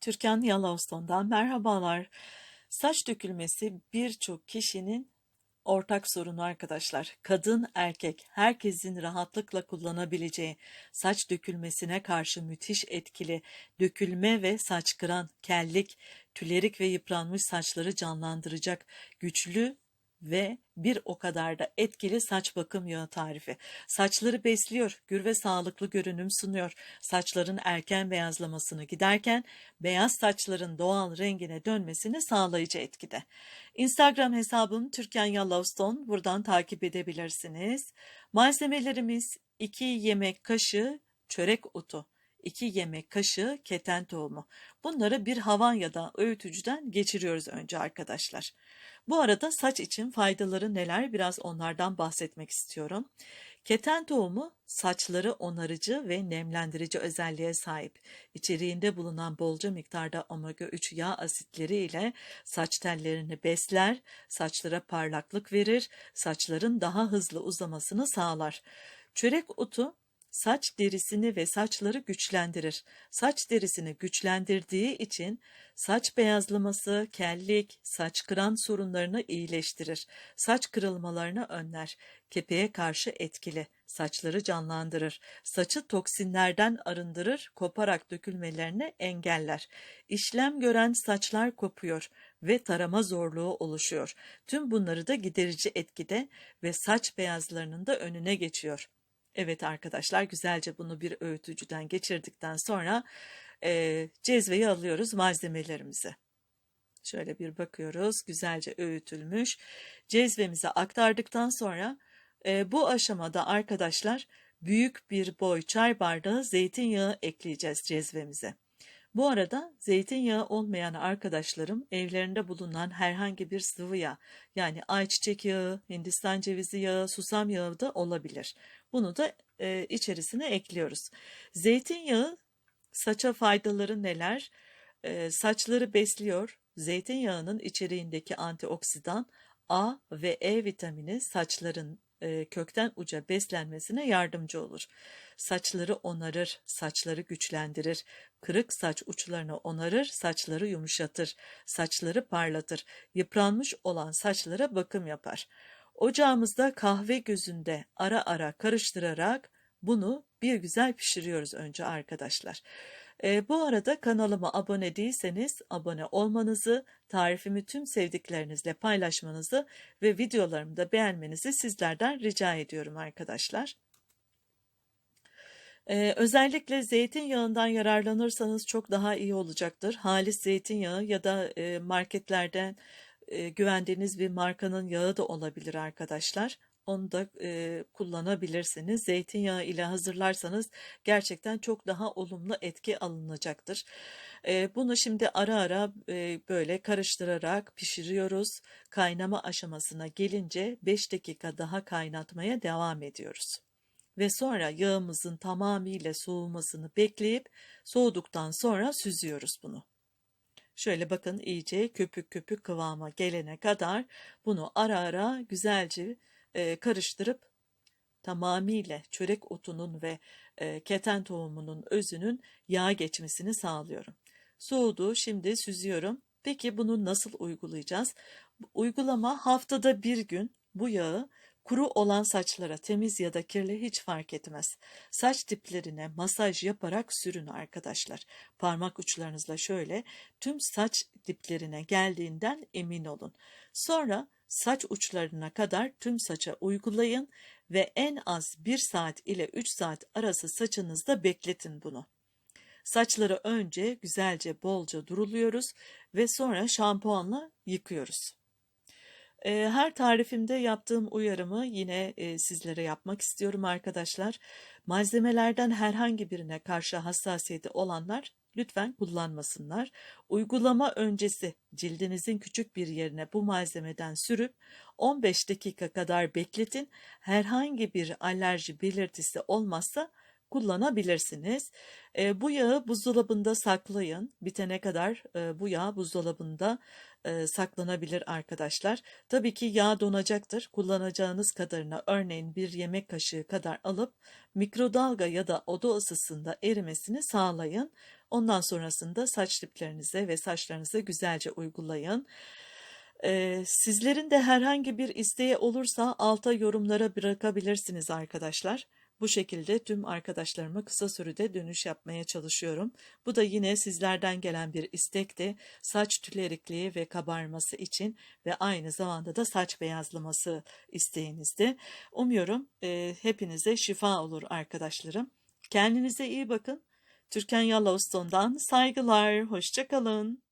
Türkan Yellowstone'dan merhabalar. Saç dökülmesi birçok kişinin ortak sorunu arkadaşlar. Kadın, erkek herkesin rahatlıkla kullanabileceği saç dökülmesine karşı müthiş etkili dökülme ve saç kıran, kellik, tülerik ve yıpranmış saçları canlandıracak güçlü ve bir o kadar da etkili saç bakım yağı tarifi. Saçları besliyor, gür ve sağlıklı görünüm sunuyor. Saçların erken beyazlamasını giderken beyaz saçların doğal rengine dönmesini sağlayıcı etkide. Instagram hesabım Türkan Yellowstone. Buradan takip edebilirsiniz. Malzemelerimiz 2 yemek kaşığı çörek otu. 2 yemek kaşığı keten tohumu. Bunları bir havan ya da öğütücüden geçiriyoruz önce arkadaşlar. Bu arada saç için faydaları neler biraz onlardan bahsetmek istiyorum. Keten tohumu saçları onarıcı ve nemlendirici özelliğe sahip. İçeriğinde bulunan bolca miktarda omega 3 yağ asitleri ile saç tellerini besler, saçlara parlaklık verir, saçların daha hızlı uzamasını sağlar. Çörek otu saç derisini ve saçları güçlendirir. Saç derisini güçlendirdiği için saç beyazlaması, kellik, saç kıran sorunlarını iyileştirir. Saç kırılmalarını önler. Kepeğe karşı etkili. Saçları canlandırır. Saçı toksinlerden arındırır, koparak dökülmelerini engeller. İşlem gören saçlar kopuyor ve tarama zorluğu oluşuyor. Tüm bunları da giderici etkide ve saç beyazlarının da önüne geçiyor. Evet arkadaşlar güzelce bunu bir öğütücüden geçirdikten sonra e, cezveyi alıyoruz malzemelerimizi. Şöyle bir bakıyoruz güzelce öğütülmüş. Cezvemize aktardıktan sonra e, bu aşamada arkadaşlar büyük bir boy çay bardağı zeytinyağı ekleyeceğiz cezvemize. Bu arada zeytinyağı olmayan arkadaşlarım evlerinde bulunan herhangi bir sıvı yağ yani ayçiçek yağı, hindistan cevizi yağı, susam yağı da olabilir. Bunu da e, içerisine ekliyoruz. Zeytinyağı saça faydaları neler? E, saçları besliyor. Zeytinyağının içeriğindeki antioksidan A ve E vitamini saçların e, kökten uca beslenmesine yardımcı olur. Saçları onarır, saçları güçlendirir, kırık saç uçlarını onarır, saçları yumuşatır, saçları parlatır, yıpranmış olan saçlara bakım yapar. Ocağımızda kahve gözünde ara ara karıştırarak bunu bir güzel pişiriyoruz önce arkadaşlar. E, bu arada kanalıma abone değilseniz abone olmanızı, tarifimi tüm sevdiklerinizle paylaşmanızı ve videolarımı da beğenmenizi sizlerden rica ediyorum arkadaşlar. Ee, özellikle zeytinyağından yararlanırsanız çok daha iyi olacaktır. Halis zeytinyağı ya da e, marketlerden e, güvendiğiniz bir markanın yağı da olabilir arkadaşlar. Onu da e, kullanabilirsiniz. Zeytinyağı ile hazırlarsanız gerçekten çok daha olumlu etki alınacaktır. E, bunu şimdi ara ara e, böyle karıştırarak pişiriyoruz. Kaynama aşamasına gelince 5 dakika daha kaynatmaya devam ediyoruz. Ve sonra yağımızın tamamıyla soğumasını bekleyip soğuduktan sonra süzüyoruz bunu. Şöyle bakın iyice köpük köpük kıvama gelene kadar bunu ara ara güzelce e, karıştırıp tamamıyla çörek otunun ve e, keten tohumunun özünün yağ geçmesini sağlıyorum. Soğudu şimdi süzüyorum. Peki bunu nasıl uygulayacağız? Uygulama haftada bir gün bu yağı Kuru olan saçlara temiz ya da kirli hiç fark etmez. Saç diplerine masaj yaparak sürün arkadaşlar. Parmak uçlarınızla şöyle tüm saç diplerine geldiğinden emin olun. Sonra saç uçlarına kadar tüm saça uygulayın ve en az 1 saat ile 3 saat arası saçınızda bekletin bunu. Saçları önce güzelce bolca duruluyoruz ve sonra şampuanla yıkıyoruz. Her tarifimde yaptığım uyarımı yine sizlere yapmak istiyorum arkadaşlar. Malzemelerden herhangi birine karşı hassasiyeti olanlar lütfen kullanmasınlar. Uygulama öncesi cildinizin küçük bir yerine bu malzemeden sürüp 15 dakika kadar bekletin. Herhangi bir alerji belirtisi olmazsa kullanabilirsiniz. E, bu yağı buzdolabında saklayın. Bitene kadar e, bu yağ buzdolabında e, saklanabilir arkadaşlar. Tabii ki yağ donacaktır. Kullanacağınız kadarına örneğin bir yemek kaşığı kadar alıp mikrodalga ya da oda ısısında erimesini sağlayın. Ondan sonrasında saç diplerinize ve saçlarınıza güzelce uygulayın. Sizlerin de herhangi bir isteği olursa alta yorumlara bırakabilirsiniz arkadaşlar. Bu şekilde tüm arkadaşlarıma kısa sürede dönüş yapmaya çalışıyorum. Bu da yine sizlerden gelen bir istekti. Saç tülerikliği ve kabarması için ve aynı zamanda da saç beyazlaması isteğinizdi. Umuyorum e, hepinize şifa olur arkadaşlarım. Kendinize iyi bakın. Türkan Yaloston'dan saygılar, hoşçakalın.